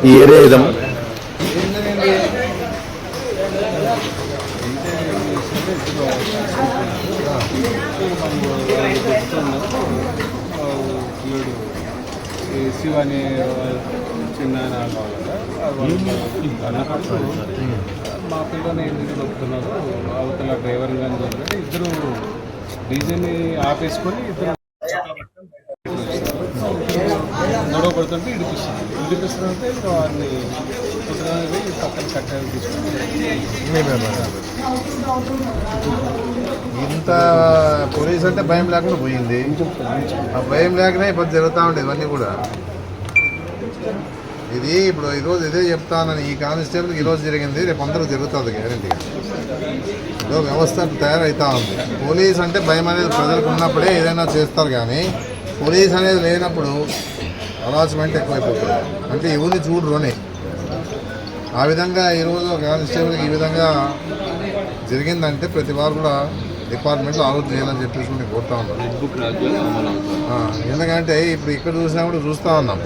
ఈ ఏరియా ఏదమ్మా పిల్లడు ఈ చిన్న అన్నప్పుడు మా పిల్లని ఎందుకు చెప్తున్నారు? అవతల డ్రైవర్ కానీ దొరికితే ఇద్దరు డీజేని ఆపేసుకొని ఇద్దరు గొడవ పడుతుంటే ఇడిపిస్తుంది. ఇడిపిస్తుంటే ఇంకా వారిని కుటుంబాన్ని పక్కన కట్టాలి ఇంత పోలీస్ అంటే భయం లేకుండా పోయింది. ఆ భయం లేకనే ఇప్పుడు జరుగుతూ ఉండేది ఇవన్నీ కూడా. ఇది ఇప్పుడు ఈరోజు ఇదే చెప్తానని ఈ కానిస్టేబుల్ ఈరోజు జరిగింది రేపు అందరూ జరుగుతుంది గ్యారంటీగా ఏదో వ్యవస్థ తయారవుతా ఉంది. పోలీస్ అంటే భయం అనేది ప్రజలకు ఉన్నప్పుడే ఏదైనా చేస్తారు కానీ పోలీస్ అనేది లేనప్పుడు హరాస్మెంట్ ఎక్కువైపోతుంది. అంటే ఎవరిని చూడరు అని ఆ విధంగా ఈరోజు కానిస్టేబుల్కి ఈ విధంగా జరిగిందంటే ప్రతి వారు కూడా డిపార్ట్మెంట్లో ఆలోచన చేయాలని చెప్పేసి నేను కోరుతా ఉన్నాను. ఎందుకంటే ఇప్పుడు ఇక్కడ చూసినా కూడా చూస్తూ ఉన్నాం.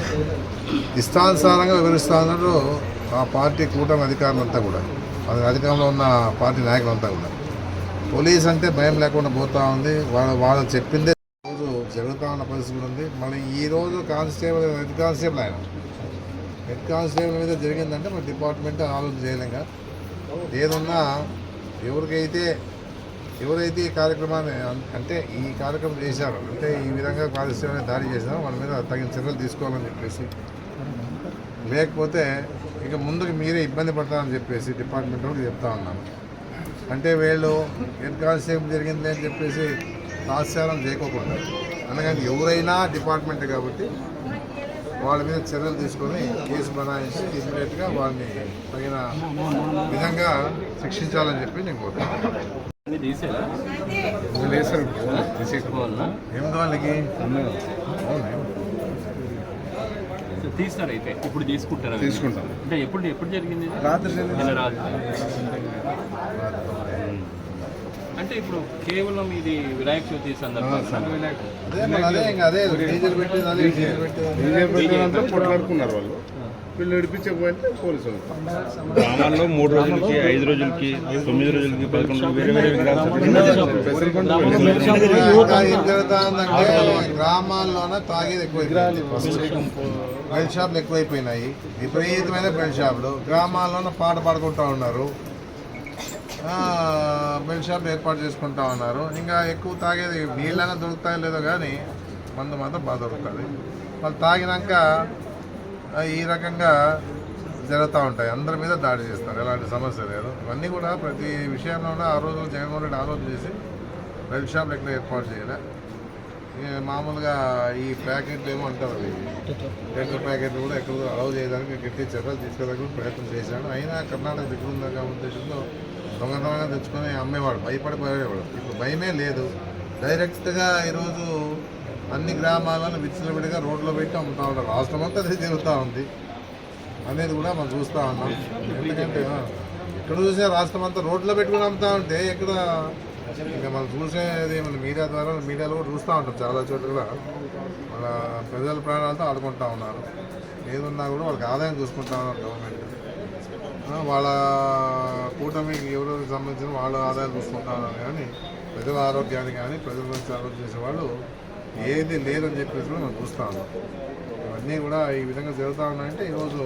ఇష్టానుసారంగా వివరిస్తూ ఉన్నారు ఆ పార్టీ కూటమి అధికారులంతా కూడా. అది అధికారంలో ఉన్న పార్టీ నాయకులంతా కూడా. పోలీస్ అంటే భయం లేకుండా పోతా ఉంది. వాళ్ళు వాళ్ళు చెప్పిందే జరుగుతూ ఉన్న పరిస్థితి ఉంది. మళ్ళీ ఈ రోజు కానిస్టేబుల్ హెడ్ కానిస్టేబుల్ ఆయన. హెడ్ కానిస్టేబుల్ మీద జరిగిందంటే మన డిపార్ట్మెంట్ ఆలోచన చేయలేక ఏదున్నా ఎవరికైతే ఎవరైతే ఈ కార్యక్రమాన్ని అంటే ఈ కార్యక్రమం చేశారు అంటే ఈ విధంగా కానిస్టేబుల్ దాడి చేశారో వాళ్ళ మీద తగిన చర్యలు తీసుకోవాలని చెప్పేసి. లేకపోతే ఇక ముందుకు మీరే ఇబ్బంది పడతారని చెప్పేసి డిపార్ట్మెంట్ వాళ్ళకి చెప్తా ఉన్నాను అంటే వీళ్ళు హెడ్ కానిస్టేబుల్ జరిగింది అని చెప్పేసి తాత్సారం చేయకోకుండా. అందుకని ఎవరైనా డిపార్ట్మెంట్ కాబట్టి వాళ్ళ మీద చర్యలు తీసుకొని కేసు బనాయించి ఇమీడియట్గా వాళ్ళని తగిన విధంగా శిక్షించాలని చెప్పి నేను కోరుతున్నాను ఏం వాళ్ళకి తీస్తారు అయితే ఇప్పుడు తీసుకుంటారా తీసుకుంటాం. అంటే ఎప్పుడు ఎప్పుడు జరిగింది? రాత్రి రాత్రి. అంటే ఇప్పుడు కేవలం ఇది వినాయక చవితి సందర్భంగా కొట్లాడుకున్నారు వాళ్ళు. వీళ్ళు నడిపించకపోతే పోలీసు గ్రామాల్లో మూడు రోజులకి ఐదు రోజులకి తొమ్మిది రోజులకి పదకొండు రోజులకి వేరే వేరే గ్రామాల్లోనే తాగేది ఎక్కువైపోయింది బెల్ట్ షాపులు ఎక్కువైపోయినాయి. విపరీతమైన బెల్ట్ షాపులు. గ్రామాల్లోనే పాట పాడుకుంటా ఉన్నారు. బెల్ షాప్ ఏర్పాటు చేసుకుంటా ఉన్నారు. ఇంకా ఎక్కువ తాగేది నీళ్ళైనా దొరుకుతాయో లేదో కానీ మందు మాత్రం బాగా దొరుకుతుంది. వాళ్ళు తాగినాక ఈ రకంగా జరుగుతూ ఉంటాయి. అందరి మీద దాడి చేస్తారు. ఎలాంటి సమస్య లేదు. ఇవన్నీ కూడా ప్రతి విషయంలో కూడా ఆ రోజు జగన్మోహన్ రెడ్డి ఆలోచన చేసి బెల్ షాప్లు ఎక్కడ ఏర్పాటు చేయలే. మామూలుగా ఈ ప్యాకెట్లు ఏమో అంటారు అవి. లీటర్ ప్యాకెట్లు కూడా ఎక్కడ అలౌ చేయడానికి గట్టి చర్యలు తీసుకోవడానికి ప్రయత్నం చేశాడు అయినా కర్ణాటక దగ్గర ఉందన్న ఉద్దేశంతో దొంగతనంగా తెచ్చుకొని అమ్మేవాడు భయపడిపోయేవాడు. ఇప్పుడు భయమే లేదు. డైరెక్ట్గా ఈరోజు అన్ని గ్రామాలను విచ్చలవిడిగా రోడ్లో పెట్టి అమ్ముతా ఉంటారు. రాష్ట్రం అంతా అది తిరుగుతూ ఉంది. అనేది కూడా మనం చూస్తూ ఉన్నాం. ఎందుకంటే ఎక్కడ చూసే రాష్ట్రం అంతా రోడ్లో పెట్టుకుని అమ్ముతా ఉంటే ఎక్కడ? ఇంకా మనం చూసేది మన మీడియా ద్వారా మీడియాలో కూడా చూస్తూ ఉంటాం చాలా చోట్ల. కూడా మన ప్రజల ప్రాణాలతో ఆడుకుంటా ఉన్నారు. ఏదున్నా కూడా వాళ్ళకి ఆదాయం చూసుకుంటా ఉన్నారు గవర్నమెంట్ వాళ్ళ కూటమికి ఎవరికి సంబంధించిన వాళ్ళ ఆదాయం చూసుకుంటున్నారు కానీ ప్రజల ఆరోగ్యాన్ని కానీ ప్రజల గురించి ఆరోగ్యం చేసే వాళ్ళు ఏది లేదని చెప్పేసి కూడా మనం చూస్తాము ఇవన్నీ కూడా ఈ విధంగా జరుగుతూ ఉన్నాయంటే ఈరోజు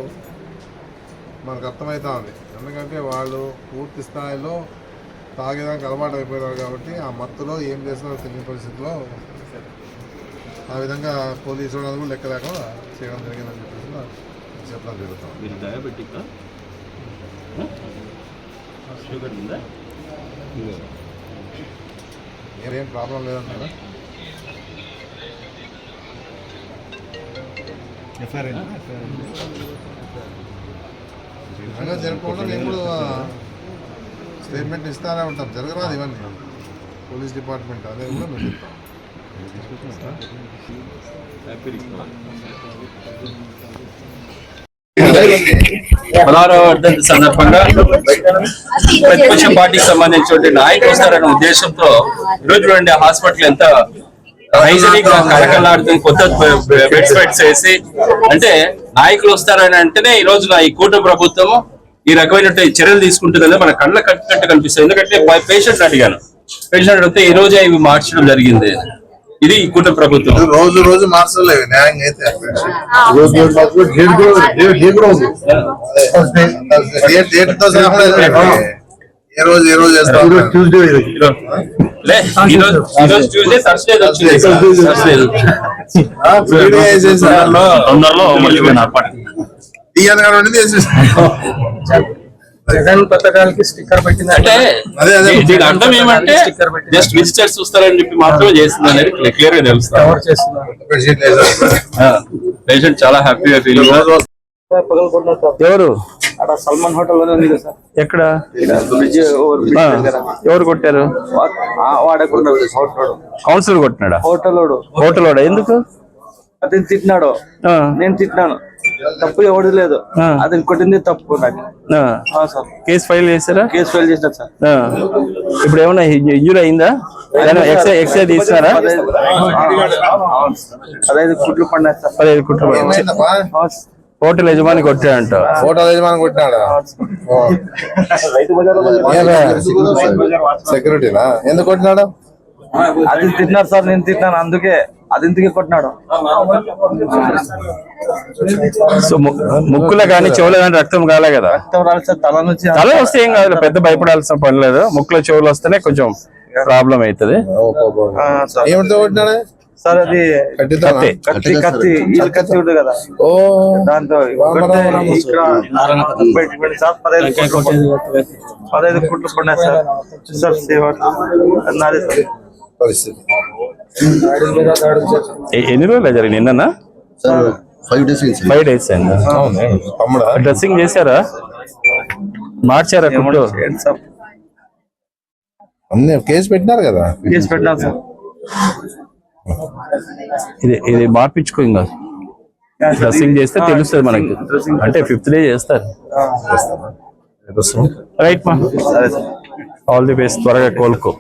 మనకు అర్థమవుతా ఉంది. ఎందుకంటే వాళ్ళు పూర్తి స్థాయిలో తాగేదానికి అలవాటు అయిపోయినారు కాబట్టి ఆ మత్తులో ఏం చేస్తున్నారో తెలియని పరిస్థితిలో ఆ విధంగా పోలీసు వాళ్ళు కూడా లెక్క లేకుండా చేయడం జరిగిందని చెప్పేసి చెప్పడం జరుగుతుంది షుగర్ ఉందా ఏం ప్రాబ్లం లేదన్నారా విధంగా జరగకుండా మేము కూడా స్టేట్మెంట్ ఇస్తానే ఉంటాం జరగరాదు ఇవన్నీ పోలీస్ డిపార్ట్మెంట్ అదే కూడా మేము చెప్తాం పదహారవ వర్ధంతి సందర్భంగా ప్రతిపక్ష పార్టీకి సంబంధించిన నాయకులు వస్తారనే ఉద్దేశంతో ఈరోజు రెండు హాస్పిటల్ ఎంత హైజనిక్గా కలకలాడుతుంది కొత్త బెడ్స్ బెడ్స్ వేసి. అంటే నాయకులు వస్తారని అంటేనే ఈ రోజున ఈ కూటమి ప్రభుత్వము ఈ రకమైన చర్యలు తీసుకుంటుందని మన కళ్ళ కట్టినట్టు కనిపిస్తుంది. ఎందుకంటే పేషెంట్ అడిగాను. పేషెంట్ అడిగితే ఈ రోజే ఇవి మార్చడం జరిగింది. ఇది ఈ కూటమి ప్రభుత్వం. రోజు రోజు మార్చలేవు న్యాయంగా అయితే ఏ రోజు ఏ రోజు ట్యూస్డే థర్స్డే తొందరలో గారు జగన్ పథకాలకి స్టిక్కర్ పెట్టింది అంటే అర్థం ఏమంటే. జస్ట్ విజిటర్స్ చూస్తారని చెప్పి మాత్రమే చేస్తుంది అనేది క్లియర్గా తెలుస్తుంది. ఎవరు చేస్తున్నారు బెడ్షీట్ వేసేసారు. పేషెంట్ చాలా హ్యాపీగా ఫీల్ ఎవరు? అక్కడ సల్మాన్ హోటల్లోనే ఉంది సార్. ఎక్కడ? ఎవరు కొట్టారు? కౌన్సిలర్ కొట్టినాడా? హోటల్ హోటల్ వాడా? ఎందుకు? అతను తిట్టినాడు. ఆ, నేను తిట్టినాను. తప్పు ఎవడు లేదు. అతను కొట్టింది తప్పు నాకు. సార్. కేసు ఫైల్ చేశారా? కేసు ఫైల్ చేసినారు సార్. ఇప్పుడు ఏమన్నా ఇంజూర్ అయిందా? ఎక్స్రే తీస్తారా? పదహైదు కుట్లు పడినాయి సార్. పదిహేదు సార్. హోటల్ యజమాని కొట్టాడంట. ఫోటో యజమాని కొట్టినాడా? సెక్యూరిటీనా? ఎందుకు కొట్టినాడు? అది తిట్టినారు సార్ నేను తిట్టినాను అందుకే. అది ఇందుకే కొట్టినాడు? సో ము- ముక్కులో కానీ చెవులో కానీ రక్తం కాలే కదా? తల నుంచి తల వస్తే ఏం కాదు పెద్ద భయపడాల్సిన పని లేదు. ముక్కులో చెవులు వస్తేనే కొంచెం ప్రాబ్లం అవుతుంది. సార్. అది కత్తి. కత్తి కత్తి. ఈ కత్తి ఉంటుంది కదా. ఓ. దాంతో సార్ పదహైదు కుట్లు పడినాయి. పదహైదు కుట్లు పడినాయి సార్. సార్ సేవ నాది సార్. పరిస్థితి. ఎన్ని రోజులు జరిగింది నిన్న five days five days dressing చేశారా? మార్చారా కుట్టు? కేసు పెట్టినారు కదా? కేసు పెట్టినాను సార్. ఇది ఇది మార్పించుకో ఇంకా. డ్రెస్సింగ్ చేస్తే తెలుస్తుంది మనకి. అంటే ఫిఫ్త్ డే చేస్తారు. రైట్ మా. ఆల్ ది బెస్ట్ త్వరగా కోలుకో.